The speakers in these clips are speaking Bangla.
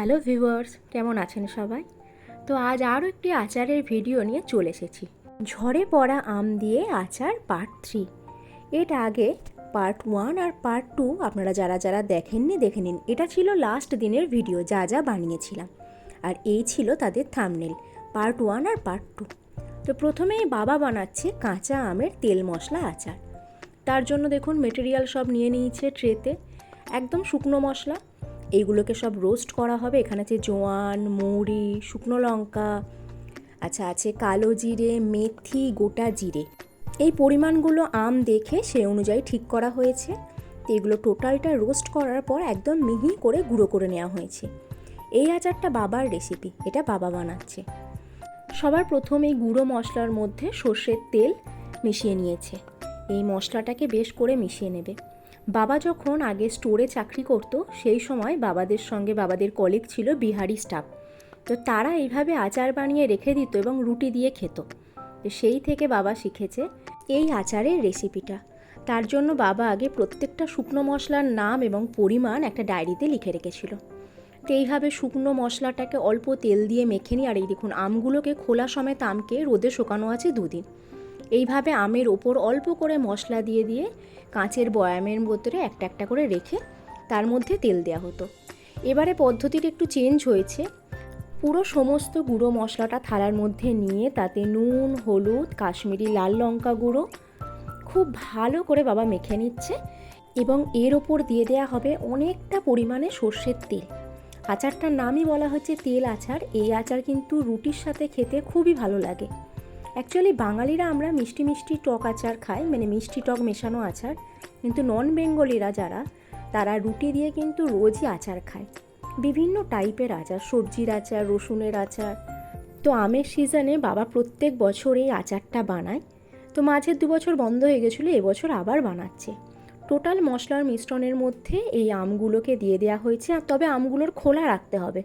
হ্যালো ভিউয়ার্স, কেমন আছেন সবাই? তো আজ আরও একটি আচারের ভিডিও নিয়ে চলে এসেছি। ঝড়ে পড়া আম দিয়ে আচার পার্ট থ্রি এর আগে পার্ট ওয়ান আর পার্ট টু আপনারা যারা যারা দেখেননি, দেখে নিন। এটা ছিল লাস্ট দিনের ভিডিও যা যা বানিয়েছিলাম। আর এই ছিল তাদের থামনেল পার্ট ওয়ান আর পার্ট টু তো প্রথমেই বাবা বানাচ্ছে কাঁচা আমের তেল মশলা আচার। তার জন্য দেখুন মেটেরিয়াল সব নিয়ে নিয়েছে ট্রেতে একদম শুকনো মশলা। এইগুলোকে সব রোস্ট করা হবে। এখানে আছে জোয়ান মৌরি শুকনো লঙ্কা আচ্ছা আছে কালো জিরে, মেথি, গোটা জিরে। এই পরিমাণগুলো আম দেখে সে অনুযায়ী ঠিক করা হয়েছে। তো এগুলো টোটালটা রোস্ট করার পর একদম মিহি করে গুঁড়ো করে নেওয়া হয়েছে। এই আচারটা বাবার রেসিপি এটা বাবা বানাচ্ছে। সবার প্রথম গুঁড়ো মশলার মধ্যে সর্ষের তেল মিশিয়ে নিয়েছে। এই মশলাটাকে বেশ করে মিশিয়ে নেবে। বাবা যখন আগে স্টোরে চাকরি করত, সেই সময় বাবাদের সঙ্গে বাবাদের কলিগ ছিল বিহারি স্টাফ। তো তারা এইভাবে আচার বানিয়ে রেখে দিত এবং রুটি দিয়ে খেত। তো সেই থেকে বাবা শিখেছে এই আচারের রেসিপিটা তার জন্য বাবা আগে প্রত্যেকটা শুকনো মশলার নাম এবং পরিমাণ একটা ডায়েরিতে লিখে রেখেছিল। তো এইভাবে শুকনো মশলাটাকে অল্প তেল দিয়ে মেখে নিই আর এই দেখুন, আমগুলোকে খোলা সমেত আমকে রোদে শুকানো আছে দুদিন। এইভাবে আমের ওপর অল্প করে মশলা দিয়ে দিয়ে কাঁচের বয়ামের মধ্যে একটা একটা করে রেখে তার মধ্যে তেল দেওয়া হতো। এবারে পদ্ধতিটা একটু চেঞ্জ হয়েছে। পুরো সমস্ত গুঁড়ো মশলাটা থালার মধ্যে নিয়ে তাতে নুন, হলুদ, কাশ্মীরি লাল লঙ্কা গুঁড়ো খুব ভালো করে বাবা মেখে নিচ্ছে এবং এর ওপর দিয়ে দেওয়া হবে অনেকটা পরিমাণে সর্ষের তেল। আচারটার নামই বলা হচ্ছে তেল আচার। এই আচার কিন্তু রুটির সাথে খেতে খুবই ভালো লাগে। অ্যাকচুয়ালি বাঙালিরা আমরা মিষ্টি মিষ্টি টক আচার খাই মানে মিষ্টি টক মেশানো আচার। কিন্তু নন বেঙ্গলিরা যারা, তারা রুটি দিয়ে কিন্তু রোজই আচার খায়। বিভিন্ন টাইপের আচার, সবজির আচার, রসুনের আচার। তো আমের সিজনে বাবা প্রত্যেক বছর এই আচারটা বানায়। তো মাঝের দু বছর বন্ধ হয়ে গেছিল এবছর আবার বানাচ্ছে। টোটাল মশলার মিশ্রণের মধ্যে এই আমগুলোকে দিয়ে দেওয়া হয়েছে। আর তবে আমগুলোর খোলা রাখতে হবে।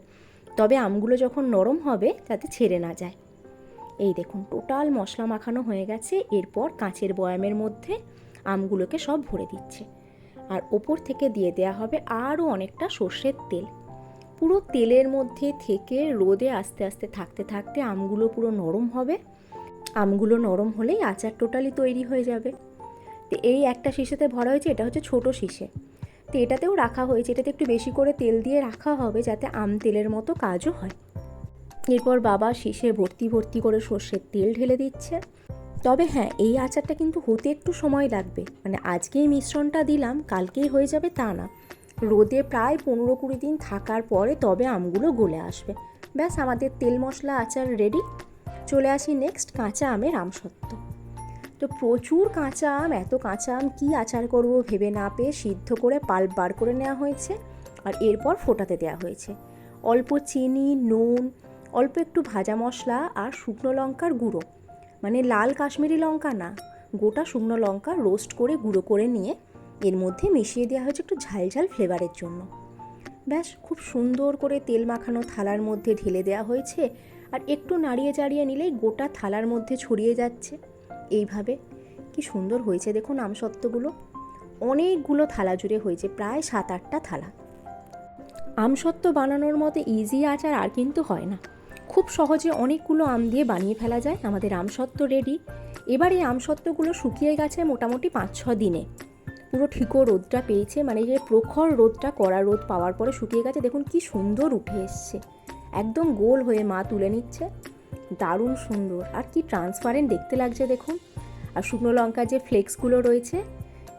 তবে আমগুলো যখন নরম হবে, তাতে ছেড়ে না যায়। এই দেখুন, টোটাল মশলা মাখানো হয়ে গেছে। এরপর কাঁচের বয়ামের মধ্যে আমগুলোকে সব ভরে দিচ্ছে। আর ওপর থেকে দিয়ে দেওয়া হবে আরও অনেকটা সর্ষের তেল। পুরো তেলের মধ্যে থেকে রোদে আস্তে আস্তে থাকতে থাকতে আমগুলো পুরো নরম হবে। আমগুলো নরম হলেই আচার টোটালি তৈরি হয়ে যাবে। তো এই একটা শিশেতে ভরা হয়েছে, এটা হচ্ছে ছোট শিশে। তো এটাতেও রাখা হয়েছে, এটাতে একটু বেশি করে তেল দিয়ে রাখা হবে যাতে আম তেলের মতো কাজও হয়। এরপর বাবা শেষে ভর্তি ভর্তি করে সর্ষের তেল ঢেলে দিচ্ছে। তবে হ্যাঁ এই আচারটা কিন্তু হতে একটু সময় লাগবে। মানে আজকেই মিশ্রণটা দিলাম, কালকেই হয়ে যাবে তা না। রোদে প্রায় পনেরো কুড়ি দিন থাকার পরে তবে আমগুলো গলে আসবে। ব্যাস, আমাদের তেল মশলা আচার রেডি চলে আসি নেক্সট কাঁচা আমের আমসত্ত্ব। তো প্রচুর কাঁচা আম, এত কাঁচা আম কী আচার করব ভেবে না পেয়ে সিদ্ধ করে পাল্প বার করে নেওয়া হয়েছে। আর এরপর ফোটাতে দেওয়া হয়েছে। অল্প চিনি, নুন অল্প একটু ভাজা মশলা আর শুকনো লঙ্কার গুঁড়ো। মানে লাল কাশ্মীরি লঙ্কা না, গোটা শুকনো লঙ্কা রোস্ট করে গুঁড়ো করে নিয়ে এর মধ্যে মিশিয়ে দেওয়া হয়েছে একটু ঝাল ঝাল ফ্লেভারের জন্য। ব্যাস, খুব সুন্দর করে তেল মাখানো থালার মধ্যে ঢেলে দেওয়া হয়েছে আর একটু নাড়িয়ে চাড়িয়ে নিলেই গোটা থালার মধ্যে ছড়িয়ে যাচ্ছে। এইভাবে কি সুন্দর হয়েছে দেখুন আমসত্ত্বগুলো। অনেকগুলো থালা জুড়ে হয়েছে, প্রায় সাত আটটা থালা। আমসত্ত্ব বানানোর মতো ইজি আচার আর কিন্তু হয় না। খুব সহজে অনেকগুলো আম দিয়ে বানিয়ে ফেলা যায়। আমাদের আমসত্ত্ব রেডি এবার এই আমসত্ত্বগুলো শুকিয়ে গেছে মোটামুটি পাঁচ ছ দিনে। পুরো ঠিকো রোদটা পেয়েছে মানে যে প্রখর রোদটা, কড়া রোদ পাওয়ার পরে শুকিয়ে গেছে। দেখুন কি সুন্দর উঠে এসছে। একদম গোল হয়ে মা তুলে নিচ্ছে। দারুণ সুন্দর। আর কি ট্রান্সপারেন্ট দেখতে লাগছে দেখুন। আর শুকনো লঙ্কার যে ফ্লেক্সগুলো রয়েছে,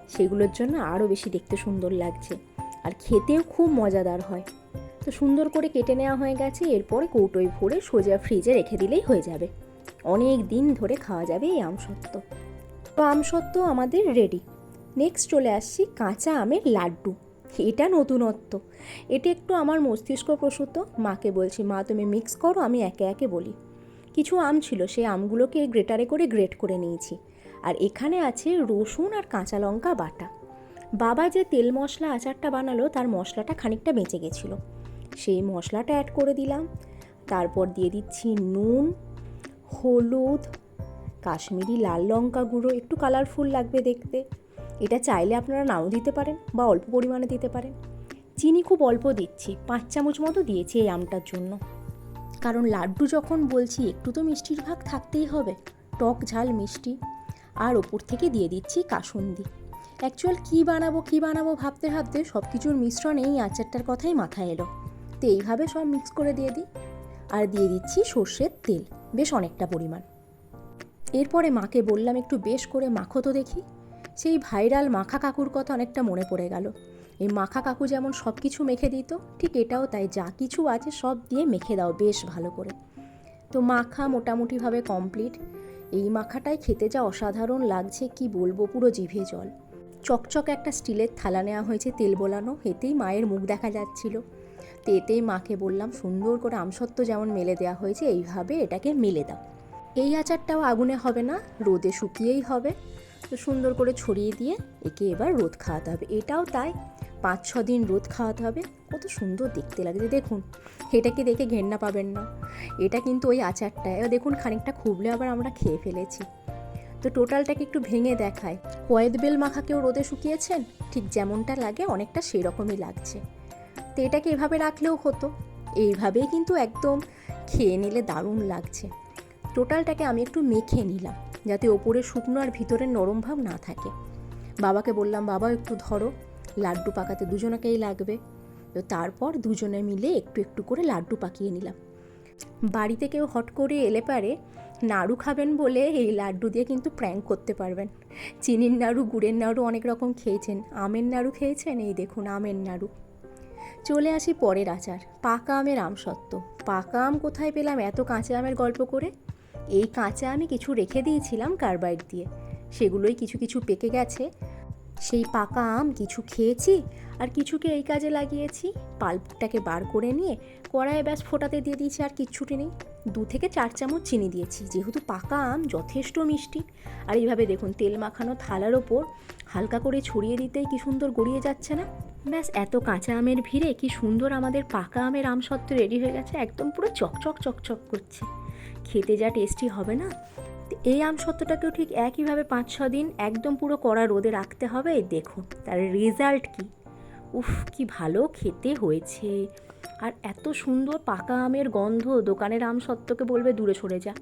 সেগুলোর জন্য আরও বেশি দেখতে সুন্দর লাগছে। আর খেতেও খুব মজাদার হয়। তো সুন্দর করে কেটে নেওয়া হয়ে গেছে, এরপরে কৌটোয় ভরে সোজা ফ্রিজে রেখে দিলেই হয়ে যাবে। অনেক দিন ধরে খাওয়া যাবে এই আমসত্ত্ব তো আমসত্ত্ব আমাদের রেডি নেক্সট চলে আসছি কাঁচা আমের লাড্ডু। এটা নতুনত্ব। এটা একটু আমার মস্তিষ্ক প্রসূত। মাকে বলছি, মা, তুমি মিক্স করো, আমি একে একে বলি। কিছু আম ছিল, সেই আমগুলোকে গ্রেটারে করে গ্রেট করে নিয়েছি। আর এখানে আছে রসুন আর কাঁচা লঙ্কা বাটা। বাবা যে তেল মশলা আচারটা বানালো, তার মশলাটা খানিকটা বেঁচে গেছিল। সেই মশলাটা অ্যাড করে দিলাম। তারপর দিয়ে দিচ্ছি নুন, হলুদ, কাশ্মীরি লাল লঙ্কা গুঁড়ো, একটু কালারফুল লাগবে দেখতে। এটা চাইলে আপনারা নাও দিতে পারেন বা অল্প পরিমাণে দিতে পারেন। চিনি খুব অল্প দিচ্ছি, পাঁচ চামচ মতো দিয়েছি এই আমটার জন্য। কারণ লাড্ডু যখন বলছি, একটু তো মিষ্টির ভাগ থাকতেই হবে, টক ঝাল মিষ্টি। আর ওপর থেকে দিয়ে দিচ্ছি কাসুন্দি। অ্যাকচুয়াল কী বানাবো কী বানাবো ভাবতে ভাবতে সব কিছুর মিশ্রণে এই আচারটার কথাই মাথায় এলো। তো এইভাবে সব মিক্স করে দিয়ে দিই। আর দিয়ে দিচ্ছি সর্ষের তেল, বেশ অনেকটা পরিমাণ। এরপরে মাকে বললাম, একটু বেশ করে মাখো তো দেখি। সেই ভাইরাল মাখা কাকুর কথা অনেকটা মনে পড়ে গেল। এই মাখা কাকু যেমন সব কিছু মেখে দিত, ঠিক এটাও তাই, যা কিছু আছে সব দিয়ে মেখে দাও, বেশ ভালো করে। তো মাখা মোটামুটিভাবে কমপ্লিট এই মাখাটাই খেতে যা অসাধারণ লাগছে, কি বলব, পুরো জিভে জল। চকচক একটা স্টিলের থালা নেওয়া হয়েছে তেল বোলানো, এতেই মায়ের মুখ দেখা যাচ্ছিল। তো মাকে বললাম, সুন্দর করে আমসত্ত্ব যেমন মেলে দেওয়া হয়েছে, এইভাবে এটাকে মেলে দাও। এই আচারটাও আগুনে হবে না, রোদে শুকিয়েই হবে। তো সুন্দর করে ছড়িয়ে দিয়ে একে এবার রোদ খাওয়াতে হবে। এটাও তাই, পাঁচ ছ দিন রোদ খাওয়াতে হবে। কত সুন্দর দেখতে লাগছে দেখুন, এটাকে দেখে ঘেন্না পাবেন না। এটা কিন্তু ওই আচারটায় এবার দেখুন খানিকটা খুবলে আবার আমরা খেয়ে ফেলেছি। তো টোটালটাকে একটু ভেঙে দেখায়। কয়েদ বেল মাখাকেও রোদে শুকিয়েছেন? ঠিক যেমনটা লাগে, অনেকটা সেরকমই লাগছে। তো এটাকে এভাবে রাখলেও হতো। এইভাবেই কিন্তু একদম খেয়ে নিলে দারুণ লাগছে। টোটালটাকে আমি একটু মেখে নিলাম, যাতে ওপরে শুকনো আর ভিতরে নরম ভাব না থাকে। বাবাকে বললাম, বাবা, একটু ধরো, লাড্ডু পাকাতে দুজনাকেই লাগবে। তো তারপর দুজনে মিলে একটু একটু করে লাড্ডু পাকিয়ে নিলাম। বাড়িতে কেউ হট করে এলে পারে, নাড়ু খাবেন বলে এই লাড্ডু দিয়ে কিন্তু প্র্যাঙ্ক করতে পারবেন। চিনির নাড়ু, গুড়ের নাড়ু অনেক রকম খেয়েছেন। আমের নাড়ু খেয়েছেন? এই দেখুন, আমের নাড়ু। চলে আসি পরের আচার, পাকা আমের আম আমসত্ত্ব পাকা আম কোথায় পেলাম এত কাঁচা আমের গল্প করে? এই কাঁচা আমি কিছু রেখে দিয়েছিলাম কার্বাইড দিয়ে। সেগুলোই কিছু কিছু পেকে গেছে। সেই পাকা আম কিছু খেয়েছি আর কিছুকে এই কাজে লাগিয়েছি। পাল্পটাকে বার করে নিয়ে কড়াইয়ে ব্যাস ফোটাতে দিয়ে দিয়েছি আর কিচ্ছুটি নেই। দু থেকে চার চামচ চিনি দিয়েছি, যেহেতু পাকা আম যথেষ্ট মিষ্টি। আর এইভাবে দেখুন, তেল মাখানো থালার ওপর হালকা করে ছড়িয়ে দিতেই কি সুন্দর গড়িয়ে যাচ্ছে না? ব্যাস, এত কাঁচা আমের ভিড়ে কি সুন্দর আমাদের পাকা আমের আম সত্ত্ব রেডি হয়ে গেছে, একদম পুরো চকচক চকচক করছে। খেতে যা টেস্টি হবে না? এই আম সত্ত্বটাকেও ঠিক একইভাবে পাঁচ, ছ দিন একদম পুরো কড়া রোদে রাখতে হবে। দেখুন, তার রেজাল্ট কি? উফ, কি ভালো খেতে হয়েছে। আর এত সুন্দর পাকা আমের গন্ধ দোকানের আম সত্ত্বকে বলবে, দূরে সরে যা।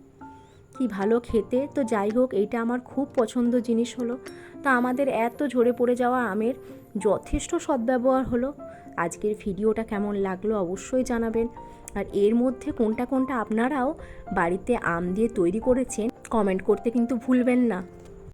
কি ভালো খেতে। তো যাই হোক, এইটা আমার খুব পছন্দ জিনিস হলো। তা আমাদের এত ঝরে পড়ে যাওয়া আমের যথেষ্ট সদ্ব্যবহার হলো। আজকের ভিডিওটা কেমন লাগল অবশ্যই জানাবেন। আর এর মধ্যে কোনটা কোনটা আপনারাও বাড়িতে আম দিয়ে তৈরি করেছেন কমেন্ট করতে কিন্তু ভুলবেন না।